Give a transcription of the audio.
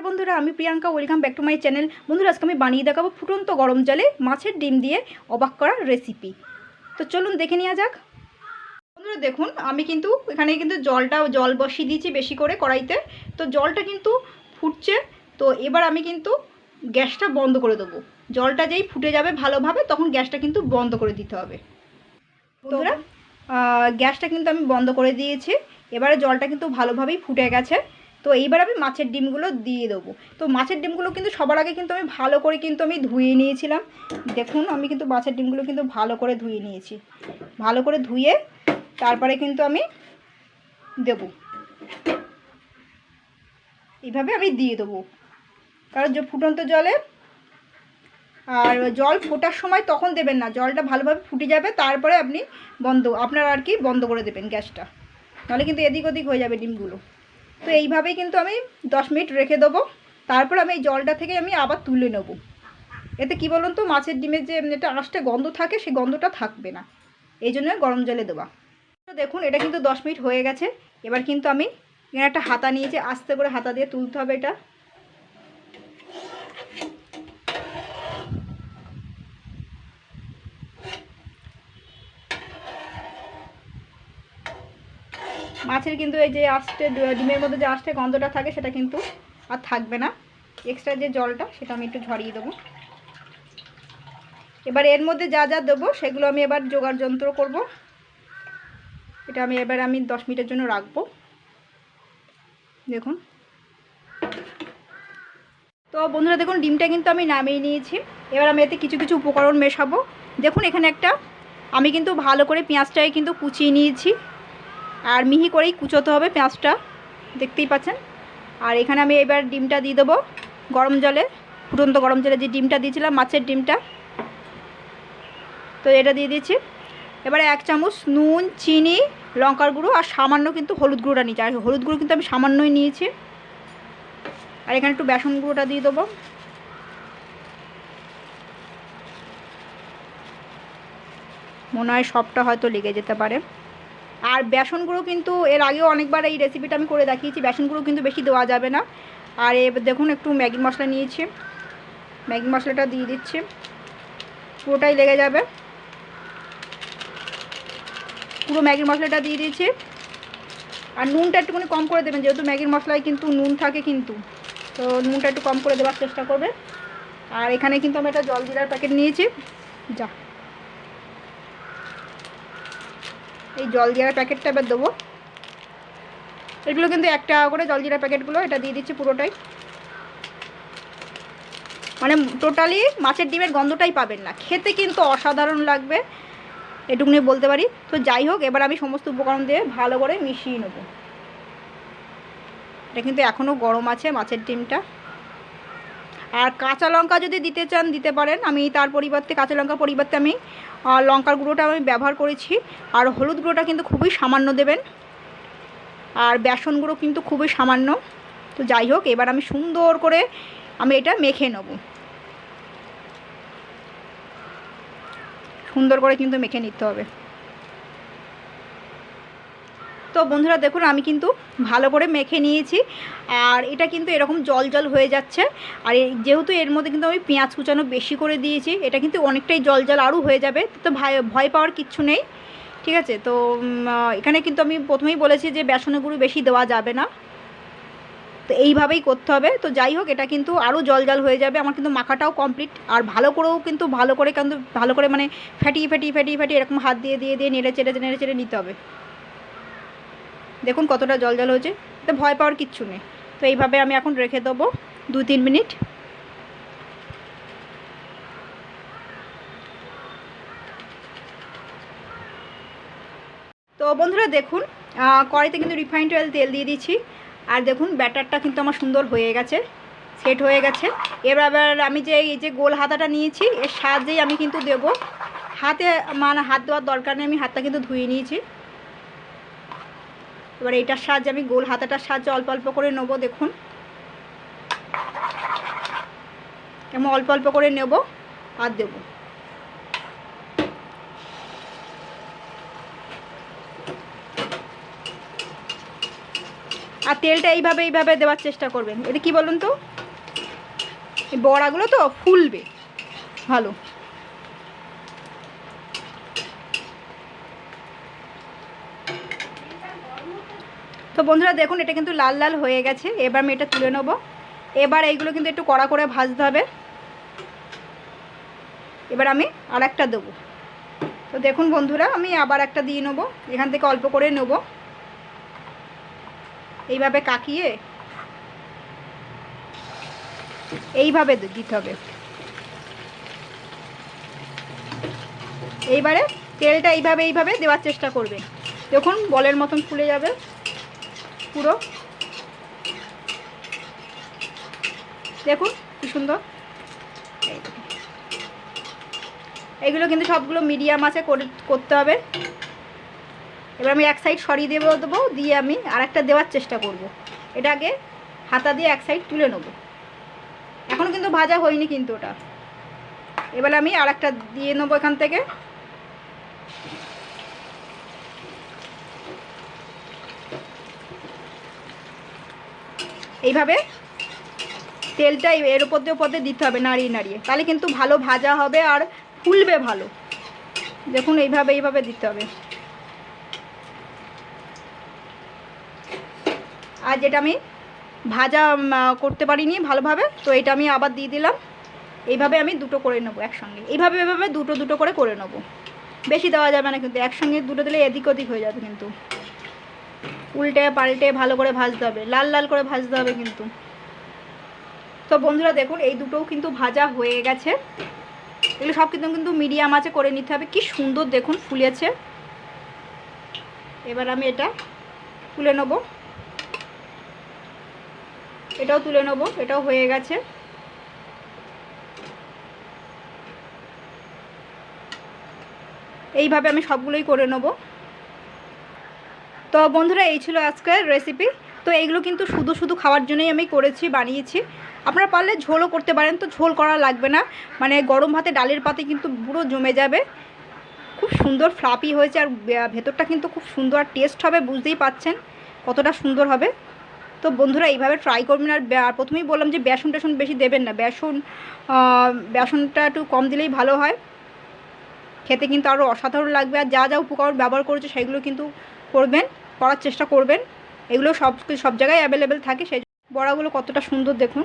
নমস্কার বন্ধুরা, আমি Priyanka welcome back to my channel বন্ধুরা, আজকে আমি বানিয়ে দেখাবো ফুটন্ত গরম জলে মাছের ডিম দিয়ে অবাক করা রেসিপি তো চলুন দেখে নেওয়া যাক। বন্ধুরা, দেখুন, আমি কিন্তু এখানে কিন্তু জলটা, জল বসিয়ে দিয়েছি বেশি করে কড়াইতে। তো জলটা কিন্তু ফুটছে, তো এবার আমি কিন্তু গ্যাসটা বন্ধ করে দেবো। জলটা যেই ফুটে যাবে ভালোভাবে, তখন গ্যাসটা কিন্তু বন্ধ করে দিতে হবে। বন্ধুরা গ্যাসটা কিন্তু আমি বন্ধ করে দিয়েছি। এবারে জলটা কিন্তু ভালোভাবেই ফুটে গেছে। তো এইবার আমি মাছের ডিমগুলো দিয়ে দেবো। তো মাছের ডিমগুলো কিন্তু সবার আগে কিন্তু আমি ভালো করে কিন্তু আমি ধুয়ে নিয়েছিলাম। দেখুন, আমি কিন্তু মাছের ডিমগুলো কিন্তু ভালো করে ধুয়ে নিয়েছি। ভালো করে ধুয়ে তারপরে কিন্তু আমি দেবো। এইভাবে আমি দিয়ে দেবো। কারণ যে ফুটন্ত জলে আর জল ফোটার সময় তখন দেবেন না। জলটা ভালোভাবে ফুটে যাবে, তারপরে আপনি বন্ধ, আপনার আর কি বন্ধ করে দেবেন গ্যাসটা। তাহলে কিন্তু এদিক ওদিক হয়ে যাবে ডিমগুলো। তো এইভাবেই কিন্তু আমি দশ মিনিট রেখে দেবো। তারপর আমি এই জলটা থেকে আমি আবার তুলে নেব। এতে কি বলুন তো, মাছের ডিমের যে এটা আঁশটা গন্ধ থাকে, সেই গন্ধটা থাকবে না। এই জন্য গরম জলে দেওয়া। দেখুন, এটা কিন্তু দশ মিনিট হয়ে গেছে। এবার কিন্তু আমি একটা হাতা নিয়েছি, আস্তে করে হাতা দিয়ে তুলতে হবে এটা। মাছের কিন্তু এই যে আস্তে, ডিমের মধ্যে যে আস্তে গন্ধটা থাকে, সেটা কিন্তু আর থাকবে না। এক্সট্রা যে জলটা, সেটা আমি একটু ঝরিয়ে দেবো। এবার এর মধ্যে যা যা দেবো, সেগুলো আমি এবার জোগাড় যন্ত্র করব। এটা আমি এবার আমি দশ মিনিটের জন্য রাখব। দেখুন। তো বন্ধুরা, দেখুন, ডিমটা কিন্তু আমি নামিয়ে নিয়েছি। এবার আমি এতে কিছু কিছু উপকরণ মেশাবো। দেখুন, এখানে একটা আমি কিন্তু ভালো করে পেঁয়াজটাকে কিন্তু কুচিয়ে নিয়েছি। আর মিহি করেই কুচোতে হবে পেঁয়াজটা, দেখতেই পাচ্ছেন। আর এখানে আমি এবার ডিমটা দিয়ে দেবো গরম জলে, ফুটন্ত গরম জলে যে ডিমটা দিয়েছিলাম, মাছের ডিমটা। তো এটা দিয়ে দিয়েছি। এবারে এক চামচ নুন, চিনি, লঙ্কার গুঁড়ো আর সামান্য কিন্তু হলুদ গুঁড়োটা নিয়েছি। আর হলুদ গুঁড়ো কিন্তু আমি সামান্যই নিয়েছি। আর এখানে একটু বেসন গুঁড়োটা দিয়ে দেবো। মনে হয় সবটা হয়তো লেগে যেতে পারে। আর বেসন গুঁড়ো কিন্তু এর আগেও অনেকবার এই রেসিপিটা আমি করে দেখিয়েছি বেসন গুঁড়ো কিন্তু বেশি দেওয়া যাবে না। আর এ দেখুন, একটু ম্যাগি মশলা নিয়েছি। ম্যাগি মশলাটা দিয়ে দিচ্ছি। পুরোটাই লেগে যাবে। পুরো ম্যাগির মশলাটা দিয়ে দিয়েছি। আর নুনটা একটুখানি কম করে দেবেন, যেহেতু ম্যাগির মশলায় কিন্তু নুন থাকে কিন্তু। তো নুনটা একটু কম করে দেওয়ার চেষ্টা করবে। আর এখানে কিন্তু আমি একটা জল জিরার প্যাকেট নিয়েছি। যা। এই জল জিরার প্যাকেটটা এবার দেবো। এগুলো কিন্তু এক টাকা করে জল জিরা প্যাকেটগুলো, এটা দিয়ে দিচ্ছি পুরোটাই। মানে টোটালি মাছের ডিমের গন্ধটাই পাবেন না। খেতে কিন্তু অসাধারণ লাগবে, এটুকুনি বলতে পারি। তো যাই হোক, এবার আমি সমস্ত উপকরণ দিয়ে ভালো করে মিশিয়ে নেব। এটা কিন্তু এখনও গরম আছে মাছের ডিমটা। আর কাঁচা লঙ্কা যদি দিতে চান, দিতে পারেন। আমি তার পরিবর্তে, কাঁচা লঙ্কার পরিবর্তে আমি লঙ্কার গুঁড়োটা আমি ব্যবহার করেছি। আর হলুদ গুঁড়োটা কিন্তু খুবই সামান্য দেবেন। আর বেসন গুঁড়ো কিন্তু খুবই সামান্য। তো যাই হোক, এবার আমি সুন্দর করে আমি এটা মেখে নেব। সুন্দর করে কিন্তু মেখে নিতে হবে। তো বন্ধুরা দেখুন, আমি কিন্তু ভালো করে মেখে নিয়েছি। আর এটা কিন্তু এরকম জল জল হয়ে যাচ্ছে। আর যেহেতু এর মধ্যে কিন্তু আমি পেঁয়াজ কুচানো বেশি করে দিয়েছি, এটা কিন্তু অনেকটাই জল জল আরও হয়ে যাবে। তো ভয় ভয় পাওয়ার কিচ্ছু নেই, ঠিক আছে? তো এখানে কিন্তু আমি প্রথমেই বলেছি যে বেসনের গুঁড়ো বেশি দেওয়া যাবে না। তো এইভাবেই করতে হবে। তো যাই হোক, এটা কিন্তু আরও জল জল হয়ে যাবে। আমার কিন্তু মাখাটাও কমপ্লিট। আর ভালো করেও কিন্তু ভালো করে কিন্তু ভালো করে মানে ফ্যাটিয়ে ফ্যাটিয়ে ফ্যাটিয়ে ফ্যাটিয়ে এরকম হাত দিয়ে দিয়ে দিয়ে নেড়ে, চেড়ে নেড়ে চেড়ে নিতে হবে। দেখুন কতটা জল জল হয়েছে। তো ভয় পাওয়ার কিচ্ছু নেই। তো এইভাবে আমি এখন রেখে দেবো দু তিন মিনিট। তো বন্ধুরা দেখুন কড়াইতে কিন্তু রিফাইন্ড অয়েল তেল দিয়ে দিয়েছি। আর দেখুন, ব্যাটারটা কিন্তু আমার সুন্দর হয়ে গেছে সেট হয়ে গেছে। এবার আমি যে, এই যে গোল হাতাটা নিয়েছি, এর সাহায্যেই আমি কিন্তু দেব। হাতে মানে হাত দেওয়ার দরকার নেই, আমি হাতটা কিন্তু ধুয়ে নিয়েছি। এবার এইটার সাহায্যে আমি গোল হাতাটার সাহায্যে অল্প অল্প করে নেব, দেখুন। এমন অল্প অল্প করে নেব আর দেবো। আর তেলটা এইভাবে এইভাবে দেওয়ার চেষ্টা করবেন। এটা কি বলুন তো? বড়াগুলো তো ফুলবে। ভালো। তো বন্ধুরা দেখুন, এটা কিন্তু লাল লাল হয়ে গেছে। এবার আমি এটা তুলে নেব। এবার এইগুলো কিন্তু একটু কড়া করে ভাজতে হবে। এবার আমি আর একটা দেবো। তো দেখুন বন্ধুরা, আমি আবার একটা দিয়ে নেব। এখান থেকে অল্প করে নেব। এইভাবে কাকিয়ে এইভাবে দিতে হবে। এইবারে তেলটা এইভাবে এইভাবে দেওয়ার চেষ্টা করবে। দেখুন, বলের মতন ফুলে যাবে। পুরো। দেখুন কি সুন্দর। এই দেখুন। এগুলো কিন্তু সবগুলো মিডিয়াম আছে, করে করতে হবে। এবার আমি এক সাইড সরিয়ে দেবো দেবো, দিয়ে আমি আর একটা দেওয়ার চেষ্টা করব। এটা আগে হাতা দিয়ে এক সাইড তুলে নেব। এখনও কিন্তু ভাজা হয়নি কিন্তু ওটা। এবার আমি আর একটা দিয়ে নেব এখান থেকে। এইভাবে তেলটা এর উপর দিয়ে উপর দিয়ে দিতে হবে নাড়িয়ে নাড়িয়ে। তাহলে কিন্তু ভালো ভাজা হবে আর ফুলবে ভালো। দেখুন এইভাবে এইভাবে দিতে হবে। আর যেটা আমি ভাজা করতে পারিনি ভালোভাবে, তো এটা আমি আবার দিয়ে দিলাম। এইভাবে আমি দুটো করে নেব একসঙ্গে। এইভাবে এভাবে দুটো দুটো করে করে নেব। বেশি দেওয়া যাবে না কিন্তু একসঙ্গে দুটো দিলে এদিক ওদিক হয়ে যাবে কিন্তু। উল্টে পাল্টে ভালো করে ভাজতে হবে, লাল লাল করে ভাজতে হবে কিন্তু। তো বন্ধুরা দেখুন, এই দুটোও কিন্তু ভাজা হয়ে গেছে। এগুলো সব কিন্তু কিন্তু মিডিয়াম আছে, করে নিতে হবে। কি সুন্দর দেখুন, ফুলেছে। এবার আমি এটা তুলে নেব। এটাও তুলে নেব, এটাও হয়ে গেছে। এইভাবে আমি সবগুলোই করে নেব। তো বন্ধুরা, এই ছিল আজকের রেসিপি তো এইগুলো কিন্তু শুধু শুধু খাওয়ার জন্যই আমি করেছি, বানিয়েছি। আপনারা পারলে ঝোলও করতে পারেন, তো ঝোল করা লাগবে না। মানে গরম ভাতে ডালের পাতে কিন্তু পুরো জমে যাবে। খুব সুন্দর ফ্লাপি হয়েছে আর ভেতরটা কিন্তু খুব সুন্দর আর টেস্ট হবে, বুঝতেই পাচ্ছেন কতটা সুন্দর হবে। তো বন্ধুরা, এইভাবে ট্রাই করবেন আর আর প্রথমেই বললাম যে বেসন টেসন বেশি দেবেন না। বেসন বেসনটা একটু কম দিলেই ভালো হয়। খেতে কিন্তু আরও অসাধারণ লাগবে আর যা যা উপকরণ ব্যবহার করেছে সেগুলো কিন্তু করবেন। করার চেষ্টা করবেন। এগুলো সব সব জায়গায় অ্যাভেলেবেল থাকে সেই বড়াগুলো কতটা সুন্দর দেখুন।